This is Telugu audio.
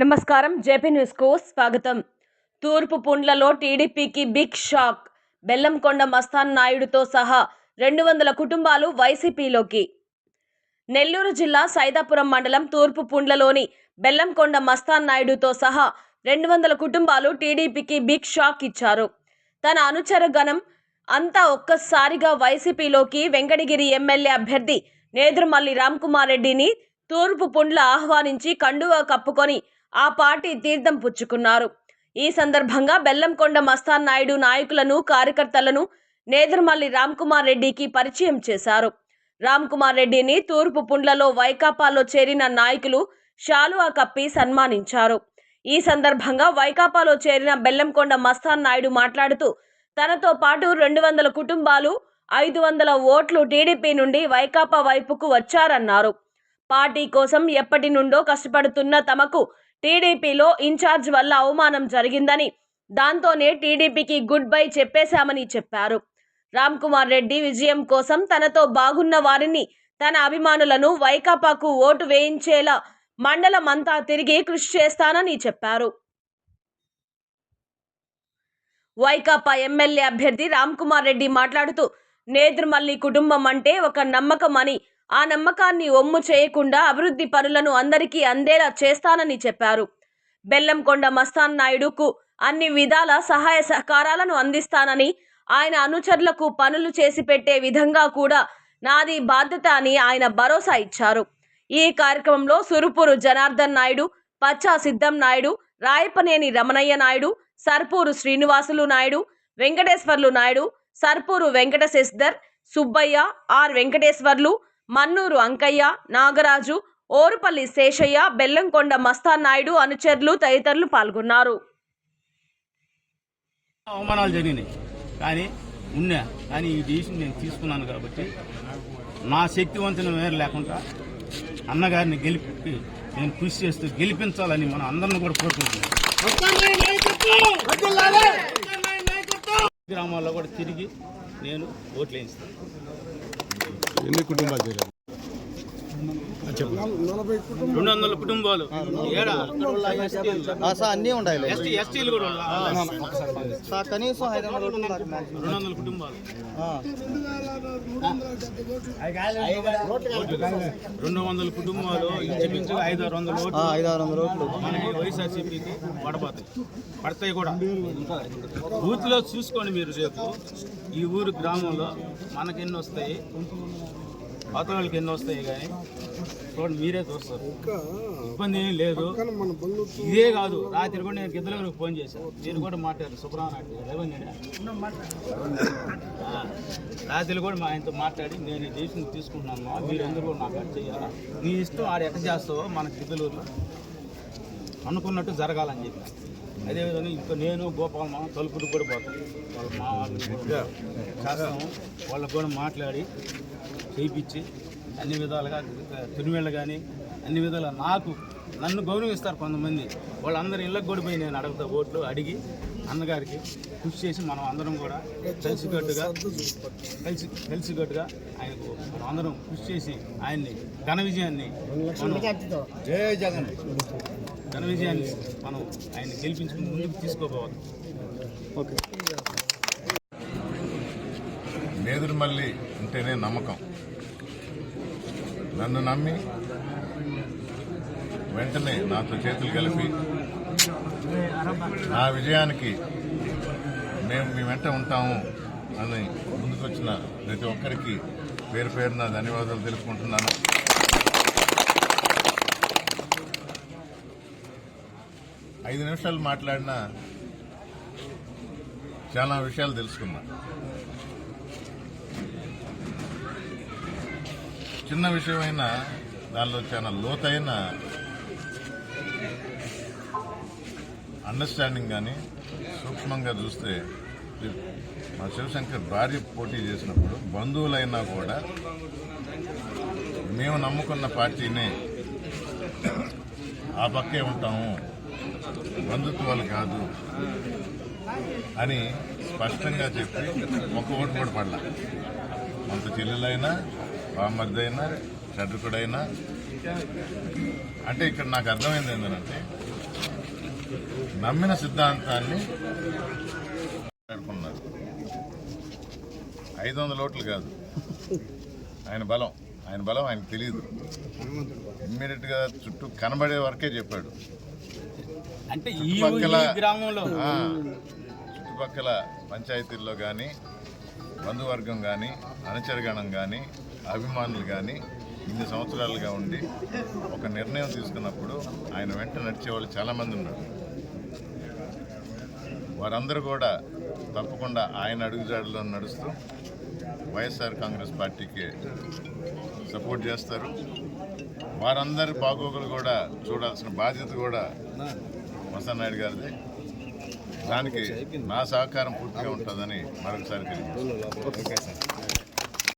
నమస్కారం. జేపీ న్యూస్కు స్వాగతం. తూర్పు పుండ్లలో టీడీపీకి బిగ్ షాక్. బెల్లంకొండ మస్తాన్ నాయుడుతో సహా రెండు వందల కుటుంబాలు వైసీపీలోకి. నెల్లూరు జిల్లా సైదాపురం మండలం తూర్పు పుండ్లలోని బెల్లంకొండ మస్తాన్ నాయుడుతో సహా రెండు వందల కుటుంబాలు టీడీపీకి బిగ్ షాక్ ఇచ్చారు. తన అనుచర గణం అంతా ఒక్కసారిగా వైసీపీలోకి వెంకటగిరి ఎమ్మెల్యే అభ్యర్థి నేదురుమల్లి రామ్కుమార్ రెడ్డిని తూర్పు పుండ్ల ఆహ్వానించి కండువా కప్పుకొని ఆ పార్టీ తీర్థం పుచ్చుకున్నారు. ఈ సందర్భంగా బెల్లంకొండ మస్తాన్ నాయుడు నాయకులను కార్యకర్తలను నేదర్మల్లి రామ్కుమార్ రెడ్డికి పరిచయం చేశారు. రామ్కుమార్ రెడ్డిని తూర్పు పుండ్లలో వైకాపాలో చేరిన నాయకులు షాలువా కప్పి సన్మానించారు. ఈ సందర్భంగా వైకాపాలో చేరిన బెల్లంకొండ మస్తాన్ నాయుడు మాట్లాడుతూ తనతో పాటు రెండు వందల కుటుంబాలు ఐదు వందల ఓట్లు టీడీపీ నుండి వైకాపా వైపుకు వచ్చారన్నారు. పార్టీ కోసం ఎప్పటి నుండో కష్టపడుతున్న తమకు టీడీపీలో ఇన్ఛార్జ్ వల్ల అవమానం జరిగిందని దాంతోనే టీడీపీకి గుడ్ బై చెప్పేశామని చెప్పారు. రామ్ కుమార్ రెడ్డి విజయం కోసం తనతో బాగున్న వారిని తన అభిమానులను వైకాపాకు ఓటు వేయించేలా మండలం అంతా తిరిగి కృషి చేస్తానని చెప్పారు. వైకాపా ఎమ్మెల్యే అభ్యర్థి రామ్ కుమార్ రెడ్డి మాట్లాడుతూ నేదురుమల్లి కుటుంబం అంటే ఒక నమ్మకం అని ఆ నమ్మకాన్ని ఒమ్ము చేయకుండా అభివృద్ధి పనులను అందరికీ అందేలా చేస్తానని చెప్పారు. బెల్లంకొండ మస్తాన్ నాయుడుకు అన్ని విధాల సహాయ సహకారాలను అందిస్తానని ఆయన అనుచరులకు పనులు చేసి పెట్టే విధంగా కూడా నాది బాధ్యత అని ఆయన భరోసా ఇచ్చారు. ఈ కార్యక్రమంలో సురుపూరు జనార్దన్ నాయుడు పచ్చా సిద్ధం నాయుడు రాయపనేని రమణయ్య నాయుడు సర్పూరు శ్రీనివాసులు నాయుడు వెంకటేశ్వర్లు నాయుడు సర్పూరు వెంకట శశిధర్ సుబ్బయ్య ఆర్ వెంకటేశ్వర్లు మన్నూరు అంకయ్య నాగరాజు ఓరుపల్లి శేషయ్య బెల్లంకొండ మస్తాన్ నాయుడు అనుచరులు తదితరులు పాల్గొన్నారు. అవమానాలు జరిగినాయి. కానీ ఉన్నా కానీ ఈ డిసిషన్ నేను తీసుకున్నాను కాబట్టి నా శక్తివంతుల మేర లేకుండా అన్నగారిని గెలిపి నేను కృషి చేస్తూ గెలిపించాలని మనం అందరిని కూడా కోరుకుంటున్నాం. గ్రామాల్లో కూడా తిరిగి నేను ఓట్లు వేయిస్తాను. ఎన్ని కుటుంబాలు చేరారు? రెండు వందల కుటుంబాలు. అన్నీ ఉండాలి ఎస్టీ ఎస్టీలు కూడా. సార్ కనీసం. రెండు వందల కుటుంబాలు. రెండు వందల కుటుంబాలు ఇంచుమించుగా ఐదు ఆరు వందల ఓట్లు. ఐదు ఆరు వందల రోజులు మనకి వైఎస్ఆర్సీపీకి పడబోతాయి పడతాయి కూడా. బూత్లో చూసుకోండి మీరు రేపు. ఈ ఊరు గ్రామంలో మనకి ఎన్ని వస్తాయి? అవతల వాళ్ళకి ఎన్ని వస్తాయి కానీ చూడండి మీరే చూస్తారు. ఇబ్బంది ఏం లేదు. ఇదే కాదు రాత్రి కూడా నేను గిద్దలకు ఫోన్ చేశాను మీరు కూడా మాట్లాడారు సుబ్రహ్మణ్య రేవణ్య రాత్రి కూడా మా ఆయనతో మాట్లాడి నేను ఈ దేశం తీసుకుంటున్నాను. మీరందరూ కూడా నాకు అది చేయాలా? నీ ఇష్టం ఆడ ఎట్ట చేస్తావో మన గిద్దలూరులో అనుకున్నట్టు జరగాలని చెప్పి. అదేవిధంగా ఇంకా నేను గోపాల్ మామ తలుపుడు కూడా పోతాను వాళ్ళ మా వాళ్ళు చేస్తాము. వాళ్ళకు కూడా మాట్లాడి చేయించి అన్ని విధాలుగా తిరుమల కానీ అన్ని విధాలుగా నాకు నన్ను గౌరవిస్తారు కొంతమంది. వాళ్ళందరి ఇళ్ళకి కూడా పోయి నేను అడుగుతా ఓట్లు అడిగి అన్నగారికి కృషి చేసి మనం అందరం కూడా కలిసికట్టుగా కలిసి కలిసికట్టుగా ఆయనకు మనం అందరం కృషి చేసి ఆయన్ని ఘన విజయాన్ని మనం జయ జగన్. ఘన విజయాన్ని మనం ఆయన గెలిపించుకుని ముందుకు తీసుకోపోవాలి ఓకే. నేదురుమల్లి ఉంటేనే నమ్మకం. నన్ను నమ్మి వెంటనే నాతో చేతులు కలిపి నా విజయానికి మేము మీ వెంట ఉంటాము అని ముందుకొచ్చిన ప్రతి ఒక్కరికి పేరు పేరున ధన్యవాదాలు తెలుపుకుంటున్నాను. ఐదు నిమిషాలు మాట్లాడిన చాలా విషయాలు తెలుసుకున్నా. చిన్న విషయమైనా దానిలో చాలా లోతైన అండర్స్టాండింగ్ కానీ సూక్ష్మంగా చూస్తే మా శివశంకర్ భార్య పోటీ చేసినప్పుడు బంధువులైనా కూడా మేము నమ్ముకున్న పార్టీనే ఆ పక్కే ఉంటాము. బంధుత్వాలు కాదు అని స్పష్టంగా చెప్పి ఒక ఓటు కూడా పడలా. అంత చెల్లెలైనా బామర్దైనా చదుకుడైనా అంటే ఇక్కడ నాకు అర్థమైంది ఏంటంటే నమ్మిన సిద్ధాంతాన్ని పేర్కొన్నారు ఐదు వందల ఓట్లు కాదు. ఆయన బలం. ఆయన బలం ఆయనకు తెలియదు ఇమ్మీడియట్గా చుట్టూ కనబడే వరకే చెప్పాడు. అంటే చుట్టుపక్కల పంచాయతీల్లో కానీ బంధువర్గం కానీ అనుచరగణం కానీ అభిమానులు కానీ ఇన్ని సంవత్సరాలుగా ఉండి ఒక నిర్ణయం తీసుకున్నప్పుడు ఆయన వెంట నడిచే వాళ్ళు చాలామంది ఉన్నారు. వారందరూ కూడా తప్పకుండా ఆయన అడుగుజాడలో నడుస్తూ వైఎస్ఆర్ కాంగ్రెస్ పార్టీకి సపోర్ట్ చేస్తారు. వారందరి బాగోగులు కూడా చూడాల్సిన బాధ్యత కూడా నాయుడు గారిది. దానికి నా సహకారం పూర్తిగా ఉంటుందని మరొకసారి తెలియజేస్తాను